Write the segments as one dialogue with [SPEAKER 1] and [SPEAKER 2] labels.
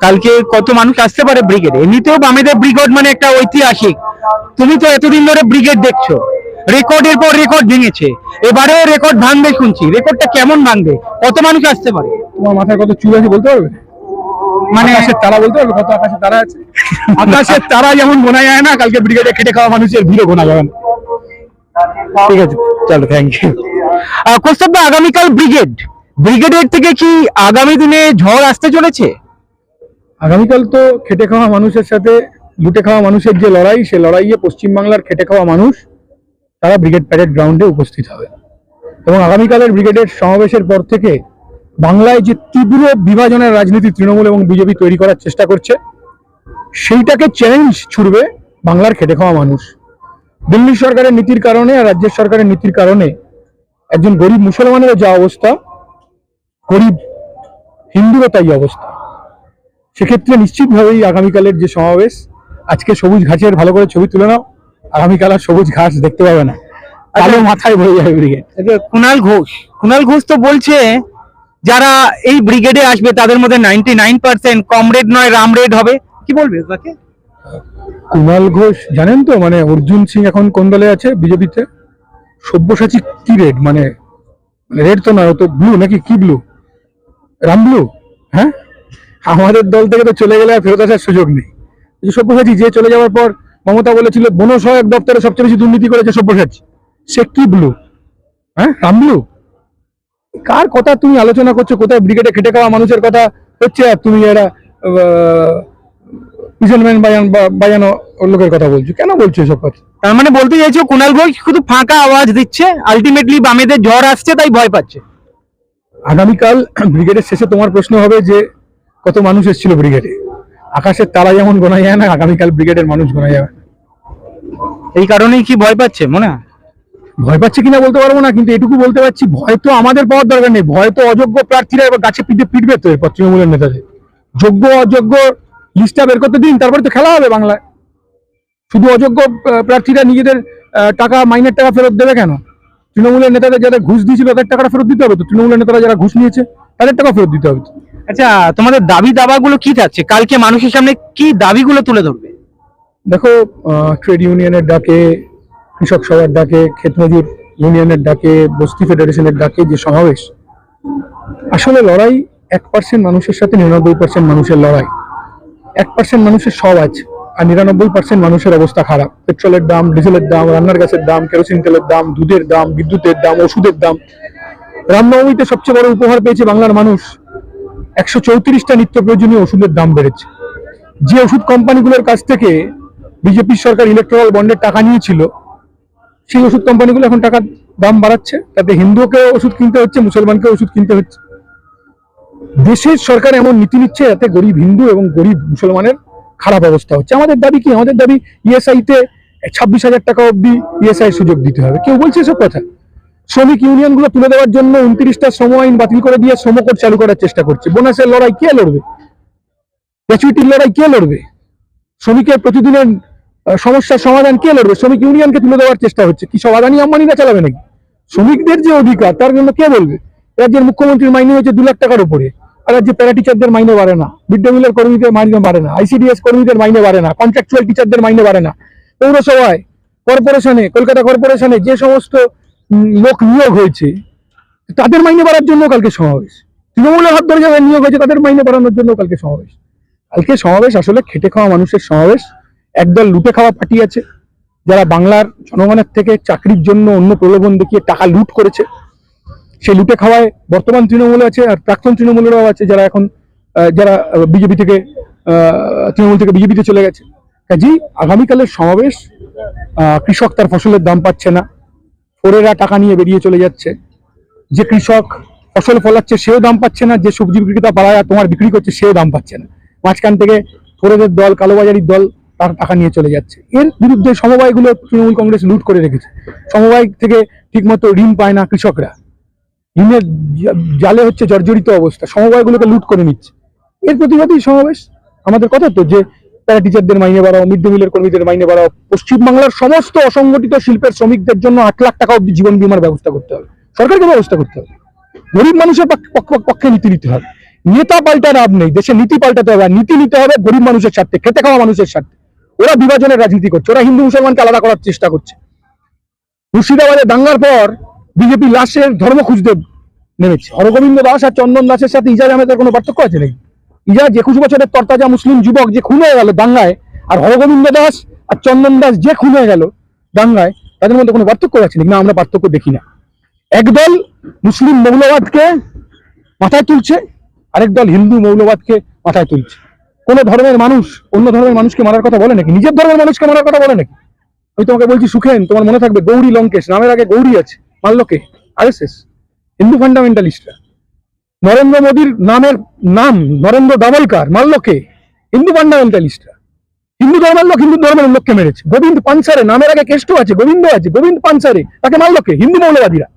[SPEAKER 1] কালকে কত মানুষ আসতে পারে ব্রিগেড এমনিতেও বামেদের ব্রিগেড মানে একটা ঐতিহাসিক। তুমি তো এতদিন ধরে ব্রিগেড দেখছ। রেকর্ডের পর রেকর্ড ভেঙেছে। এবারে রেকর্ড ভাঙবে শুনছি। রেকর্ডটা কেমন ভাঙবে? কত মানুষ আসতে পারে?
[SPEAKER 2] তোমার মাথায় কত চুল আছে বলতে পারবে? মানে আকাশের তারা বলতে পারবে? কত আকাশের তারা আছে? আকাশের তারা যেমন গোনা যায় না কালকে ব্রিগেডে খেটে খাওয়া মানুষের ভিড়ও গোনা যাবে না।
[SPEAKER 1] ঠিক আছে চলো থ্যাংক ইউ কোস্তব আগামীকাল ব্রিগেড ব্রিগেডের থেকে কি আগামী দিনে ঝড় আসতে চলেছে?
[SPEAKER 2] আগামীকাল তো খেটে খাওয়া মানুষের সাথে, লুটে খাওয়া মানুষের যে লড়াই, সে লড়াইয়ে পশ্চিমবাংলার খেটে খাওয়া মানুষ, তারা ব্রিগেড প্যারেড গ্রাউন্ডে উপস্থিত হবে। এবং আগামীকালের ব্রিগেডের সমাবেশের পর থেকে বাংলায় যে তীব্র বিভাজনের রাজনীতি তৃণমূল এবং বিজেপি তৈরি করার চেষ্টা করছে, সেইটাকে চ্যালেঞ্জ ছুড়বে বাংলার খেটে খাওয়া মানুষ। দিল্লি সরকারের নীতির কারণে আর রাজ্যের সরকারের নীতির কারণে একজন গরিব মুসলমানেরও যা অবস্থা, গরিব হিন্দুরও তাই অবস্থা। সেক্ষেত্রে নিশ্চিতভাবেই আগামীকালের যে সমাবেশ আজকে সবুজ ঘাসের ভালো করে ছবি তুলে নাও আগামীকাল আর সবুজ ঘাস দেখতে পাবে না। কালো মাথায় ভরে যাবে ব্রিগেড
[SPEAKER 1] আচ্ছা, কুনাল ঘোষ। কুনাল ঘোষ তো বলছে যারা এই ব্রিগেডে আসবে তাদের মধ্যে নাইনটি নাইন পার্সেন্ট কমরেড নয় রামরেড হবে। কি বলবে তাকে
[SPEAKER 2] কুণাল ঘোষ জানেন তো মানে অর্জুন সিং এখন কোন দলে আছে বিজেপিতে? সব্যসাচী কি রেড মানে রেড তো নয় ও তো ব্লু নাকি কি ব্লু রাম ব্লু হ্যাঁ? আমাদের দল থেকে তো চলে গেলে আর ফেরত আসার সুযোগ নেই। যে সব্যসাচী যে চলে যাওয়ার পর মমতা বলেছিল বন সহায়ক দপ্তরে সবচেয়ে বেশি দুর্নীতি করেছে সব্যসাচী সে কি ব্লু হ্যাঁ রাম ব্লু কার কথা তুমি আলোচনা করছ? কোথায় ব্রিগেডে খেটে খাওয়া মানুষের কথা হচ্ছে আর তুমি এরা বাজান লোকের কথা বলছো? কেন বলছো এসব কথা?
[SPEAKER 1] তার মানে বলতে চাইছো ঘোষ শুধু ফাঁকা আওয়াজ দিচ্ছে আলটিমেটলি বামেদের ঝড় আসছে তাই ভয় পাচ্ছে।
[SPEAKER 2] আগামীকাল ব্রিগেডের শেষে তোমার প্রশ্ন হবে যে কত মানুষ এসেছিল ব্রিগেডে আকাশের তারা যেমন গোনা যায় না আগামীকাল ব্রিগেডের মানুষ গোনা যাবে।
[SPEAKER 1] এই কারণেই কি ভয় পাচ্ছে মনে? হয়
[SPEAKER 2] ভয় পাচ্ছে কিনা বলতে পারব না কিন্তু এটুকু বলতে পারছি ভয় তো আমাদের পাওয়ার দরকার নেই। ভয় তো অযোগ্য প্রার্থীরা এবার গাছে পিঠে পিটবে তো এরপর তৃণমূলের নেতাদের। যোগ্য অযোগ্য লিস্টটা বের করতে দিন তারপরে তো খেলা হবে বাংলায়। শুধু অযোগ্য প্রার্থীরা নিজেদের টাকা মাইনের টাকা ফেরত দেবে কেন? তৃণমূলের নেতাদের যারা ঘুষ দিয়েছিল তাদের টাকাটা ফেরত দিতে হবে তো? তৃণমূলের নেতারা যারা ঘুষ নিয়েছে তাদের টাকা ফেরত দিতে হবে।
[SPEAKER 1] আচ্ছা তোমাদের দাবি দাবাগুলো কি থাকছে কালকে মানুষের সামনে কি দাবিগুলো তুলে ধরবে?
[SPEAKER 2] দেখো ট্রেড ইউনিয়নের ডাকে, কৃষক সভার ডাকে, ক্ষেত মজুর ইউনিয়নের ডাকে, বস্তি ফেডারেশনের ডাকে যে সমাবেশ, আসলে লড়াই এক পার্সেন্ট মানুষের সাথে নিরানব্বই পার্সেন্ট মানুষের লড়াই। এক পার্সেন্ট মানুষের সব আছে আর নিরানব্বই পার্সেন্ট মানুষের অবস্থা খারাপ। পেট্রোলের দাম, ডিজেলের দাম, রান্নার গ্যাসের দাম, কেরোসিন তেলের দাম, দুধের দাম, বিদ্যুতের দাম, ওষুধের দাম। রামনবমীতে সবচেয়ে বড় উপহার পেয়েছে বাংলার মানুষ। একশো চৌত্রিশটা নিত্য প্রয়োজনীয় ওষুধের দাম বেড়েছে। যে ওষুধ কোম্পানিগুলোর কাছ থেকে বিজেপি সরকার ইলেকট্রাল বন্ডের টাকা নিয়েছিল, সেই ওষুধ কোম্পানিগুলো এখন টাকার দাম বাড়াচ্ছে। তাতে হিন্দুকে ওষুধ কিনতে হচ্ছে মুসলমানকে ওষুধ কিনতে হচ্ছে। দেশের সরকার এমন নীতি নিচ্ছে যাতে গরিব হিন্দু এবং গরিব মুসলমানের খারাপ অবস্থা হচ্ছে। আমাদের দাবি কি? আমাদের দাবি ইএসআই তে ছাব্বিশ হাজার টাকা অব্দি ইএসআই সুযোগ দিতে হবে। কেউ বলছে এসব কথা। শ্রমিক ইউনিয়নগুলো তুলে দেওয়ার জন্য উনত্রিশটা শ্রম আইন বাতিল করে দিয়ে শ্রম কোড চালু করার চেষ্টা করছে। বোনাসের লড়াই কে লড়বে? গ্র্যাচুইটির লড়াই কে লড়বে? শ্রমিকের প্রতিদিনের সমস্যার সমাধান কে লড়বে? শ্রমিক ইউনিয়নকে তুলে দেওয়ার চেষ্টা হচ্ছে। কি সব আদানি আম্বানিরা চালাবে নাকি? শ্রমিকদের যে অধিকার, তার জন্য কে বলবে? রাজ্যের মুখ্যমন্ত্রীর মাইনে হচ্ছে দু লাখ টাকার উপরে। আর রাজ্যে প্যারা টিচারদের মাইনে বাড়ে না। মিড ডে মিলের কর্মীদের মাইনে বাড়ে না। আইসিডিএস কর্মীদের মাইনে বাড়ে না। কন্ট্রাকচুয়াল টিচারদের মাইনে বাড়ে না। পৌরসভায় কর্পোরেশনে কলকাতা কর্পোরেশনে যে সমস্ত লোক নিয়োগ হয়েছে, তাদের মাইনে বাড়ার জন্য কালকে সমাবেশ। তৃণমূলের হাত ধরে যারা নিয়োগ হয়েছে, তাদের মাইনে বাড়ানোর জন্য কালকে সমাবেশ। কালকে সমাবেশ আসলে খেটে খাওয়া মানুষের সমাবেশ, একদল লুটে খাওয়া পার্টি আছে, যারা বাংলার জনগণের থেকে চাকরির জন্য অন্য প্রলোভন দেখিয়ে টাকা লুট করেছে। সেই লুটে খাওয়ায় বর্তমান তৃণমূল আছে আর প্রাক্তন তৃণমূলেরও আছে, যারা এখন যারা বিজেপি থেকে তৃণমূল থেকে বিজেপিতে চলে গেছে। কাজেই আগামীকালের সমাবেশ কৃষক তার ফসলের দাম পাচ্ছে না। ফোরেরা টাকা নিয়ে বেরিয়ে চলে যাচ্ছে। যে কৃষক ফসল ফলাচ্ছে, সেও দাম পাচ্ছে না। যে সবজি বিক্রেতা পাড়ায় তোমার বিক্রি করছে, সেও দাম পাচ্ছে না। মাঝখান থেকে ফোরেদের দল, কালোবাজারির দল, তার টাকা নিয়ে চলে যাচ্ছে। এর বিরুদ্ধে সমবায়গুলো তৃণমূল কংগ্রেস লুট করে রেখেছে। সমবায় থেকে ঠিকমতো ঋণ পায় না কৃষকরা। ঋণের জালে হচ্ছে জর্জরিত অবস্থা। সমবায়গুলোকে লুট করে নিচ্ছে। এর প্রতিবাদেই সমাবেশ আমাদের কথা তো যে প্যারা টিচারদের মাইনে বাড়াও মিড ডে মিলের কর্মীদের মাইনে বাড়াও। পশ্চিমবাংলার সমস্ত অসংগঠিত শিল্পের শ্রমিকদের জন্য আট লাখ টাকা অব্দি জীবন বীমার ব্যবস্থা করতে হবে। সরকারকে ব্যবস্থা করতে হবে। গরিব মানুষের পক্ষ- নীতি নিতে হবে। নেতা পাল্টা লাভ নেই। দেশে নীতি পাল্টাতে হবে। নীতি নিতে হবে গরিব মানুষের স্বার্থে, খেতে খাওয়া মানুষের স্বার্থে। ওরা বিভাজনের রাজনীতি করছে। ওরা হিন্দু মুসলমানকে আলাদা করার চেষ্টা করছে। মুর্শিদাবাদে দাঙ্গার পর বিজেপি লাশের ধর্ম খুঁজতে নেমেছে। হরগোবিন্দ দাস আর চন্দন দাসের সাথে ইজাজ আহমেদের কোনো পার্থক্য আছে নাকি? ইজাজ একুশ বছরের তরতাজা মুসলিম যুবক যে খুন হয়ে গেল দাঙ্গায়, আর হরগোবিন্দ দাস আর চন্দন দাস যে খুন হয়ে গেল দাঙ্গায়, তাদের মধ্যে কোনো পার্থক্য আছে না, আমরা পার্থক্য দেখি না। একদল মুসলিম মৌলবাদকে মাথায় তুলছে, আরেক দল হিন্দু মৌলবাদকে মাথায় তুলছে। কোন ধর্মের মানুষ অন্য ধর্মের মানুষকে মারার কথা বলে নাকি? নিজের ধর্মের মানুষকে মারার কথা বলে নাকি? আমি তোমাকে বলছি, সুখেন, তোমার মনে থাকবে গৌরী লঙ্কেশ, নামের আগে গৌরী আছে মানলোকে আরএসএস, হিন্দু ফান্ডামেন্টালিস্টরা নরেন্দ্র মোদীর নামের নাম নরেন্দ্র দাভলকার মাল্লকে হিন্দু ফান্ডামেন্টালিস্টরা হিন্দু ধর্মের লোক, হিন্দু ধর্মের লোককে মেরেছে। গোবিন্দ পানসারে, নামের আগে কেষ্ট আছে, গোবিন্দ আছে, গোবিন্দ পানসারে, তাকে মাল্লকে হিন্দু মৌলবাদীরা।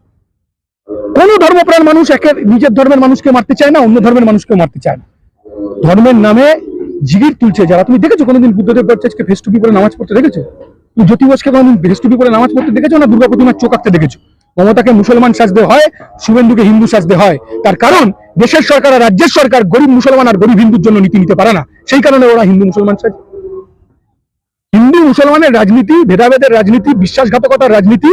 [SPEAKER 2] কোন ধর্মপ্রাণ মানুষ একের নিজের ধর্মের মানুষকে মারতে চায় না, অন্য ধর্মের মানুষকে মারতে চায় না। ধর্মের নামে জিগির তুলছে যারা। তুমি দেখেছ কোনোদিন বুদ্ধদেব ভট্টাচার্যকে ফেস টুপি পরে নামাজ পড়তে দেখেছ? তুমি জ্যোতি বোসকে কোনোদিন ফেস টুপি পরে নামাজ পড়তে দেখেছ না দুর্গা প্রতিমার চোখ আঁকতে দেখেছ? মমতাকে মুসলমান সাজতে হয়, শুভেন্দুকে হিন্দু সাজতে হয়। তার কারণ, দেশের সরকার আর রাজ্যের সরকার গরিব মুসলমান আর গরিব হিন্দুর জন্য নীতি নিতে পারে না। সেই কারণে ওরা হিন্দু মুসলমান সাজে হিন্দু মুসলমানের রাজনীতি, ভেদাভেদের রাজনীতি, বিশ্বাসঘাতকতার রাজনীতি,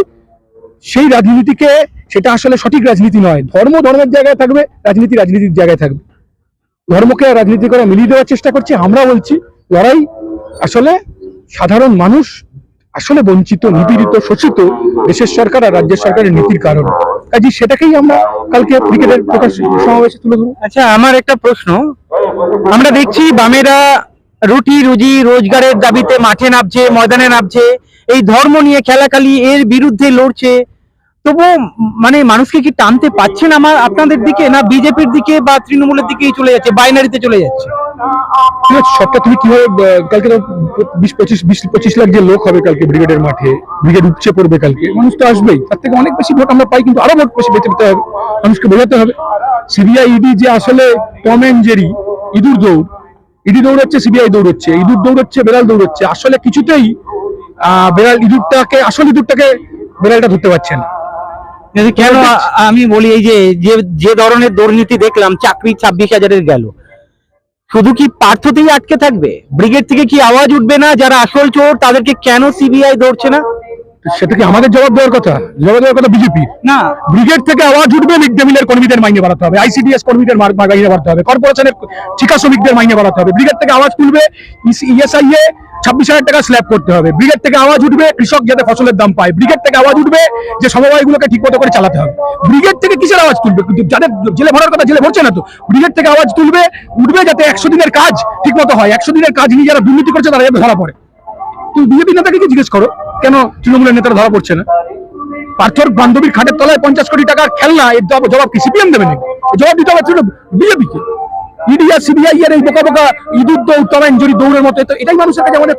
[SPEAKER 2] সেই রাজনীতিকে সেটা আসলে সঠিক রাজনীতি নয়। ধর্ম ধর্মের জায়গায় থাকবে, রাজনীতি রাজনীতির জায়গায় থাকবে। ধর্মকে রাজনীতি করে মিলিয়ে দেওয়ার চেষ্টা করছি আমরা বলছি, লড়াই আসলে সাধারণ মানুষ আসলে বঞ্চিত, নিপীড়িত, শোষিত দেশের সরকার আর রাজ্যের সরকারের নীতির কারণ। কাজে, সেটাকেই আমরা কালকে ক্রিকেটের প্রকাশ সমাবেশে তুলে ধরবো।
[SPEAKER 1] আচ্ছা আমার একটা প্রশ্ন। আমরা দেখছি বামেরা রুটি, রুজি, রোজগারের দাবিতে মাঠে নামছে, ময়দানে নামছে। এই ধর্ম নিয়ে খেলাকালি এর বিরুদ্ধে লড়ছে। তবু মানে মানুষকে কি টানতে পাচ্ছেন আমার আপনাদের দিকে না বিজেপির দিকে বা তৃণমূলের দিকেই চলে যাচ্ছে, বাইনারিতে চলে যাচ্ছে?
[SPEAKER 2] সবটা তুমি কীভাবে কালকে তো বিশ পঁচিশ বিশ পঁচিশ লাখ যে লোক হবে কালকে ব্রিগেডের মাঠে, ব্রিগেড উপচে পড়বে কালকে, মানুষ তো আসবেই, তার থেকে অনেক বেশি ভোট আমরা পাই, কিন্তু আরও ভোট বেশি বেঁচে পেতে হবে, মানুষকে বোঝাতে হবে। সিবিআই ইডি যে আসলে টম এন্ড জেরি, ইঁদুর দৌড়, ইডি দৌড়াচ্ছে, সিবিআই দৌড়চ্ছে, ইঁদুর দৌড়চ্ছে, বেড়াল দৌড়চ্ছে, আসলে কিছুতেই বেড়াল ইঁদুরটাকে, আসল ইঁদুরটাকে বেড়ালটা ধরতে পারছে না।
[SPEAKER 1] যদি কেন আমি বলি এই যে যে ধরনের দুর্নীতি দেখলাম, চাকরি ছাব্বিশ হাজারের গেল। শুধু কি পার্থতেই আটকে থাকবে? ব্রিগেড থেকে কি আওয়াজ উঠবে না যারা আসল চোর, তাদেরকে কেন সিবিআই ধরছে না?
[SPEAKER 2] সেটা কি আমাদের জবাব দেওয়ার কথা? জবাব দেওয়ার কথা বিজেপি
[SPEAKER 1] না।
[SPEAKER 2] ব্রিগেড থেকে আওয়াজ উঠবে মিড ডে মিলের কর্মীদের মাইনে বাড়াতে হবে। আইসিডিএস কর্মীদের মাইনে বাড়াতে হবে। কর্পোরেশনের ঠিকা শ্রমিকদের মাইনে বাড়াতে হবে। ব্রিগেড থেকে আওয়াজ তুলবে ইএসআই এ ছাব্বিশ হাজার টাকা স্ল্যাব করতে হবে। ব্রিগেড থেকে আওয়াজ উঠবে কৃষক যাতে ফসলের দাম পায়। ব্রিগেড থেকে আওয়াজ উঠবে যে সমবায়গুলোকে ঠিক মতো করে চালাতে হবে। ব্রিগেড থেকে কিসের আওয়াজ তুলবে? যাদের জেলে ভরার কথা জেলে ভরছে না তো। ব্রিগেড থেকে আওয়াজ তুলবে উঠবে যাতে একশো দিনের কাজ ঠিক মতো হয়। একশো দিনের কাজ নিয়ে যারা দুর্নীতি করছে তারা যাতে ধরা পড়ে। তুমি বিজেপি নেতাকে কি জিজ্ঞেস করো? কেন তৃণমূলের নেতারা ধরা পড়ছে না? পার্থর বান্ধবীর খাটের তলায় পঞ্চাশ কোটি টাকার খেলনা, এর জবাব কি? সিপিএম দেবে নাকি? জবাব দিতে হবে বিজেপিকে ইডিয়া সিবিআই এর এই বোকা বোকা ইঁদুর দৌড় জড়ি দৌড়ের মতো এটাই মানুষের কাছে আমাদের।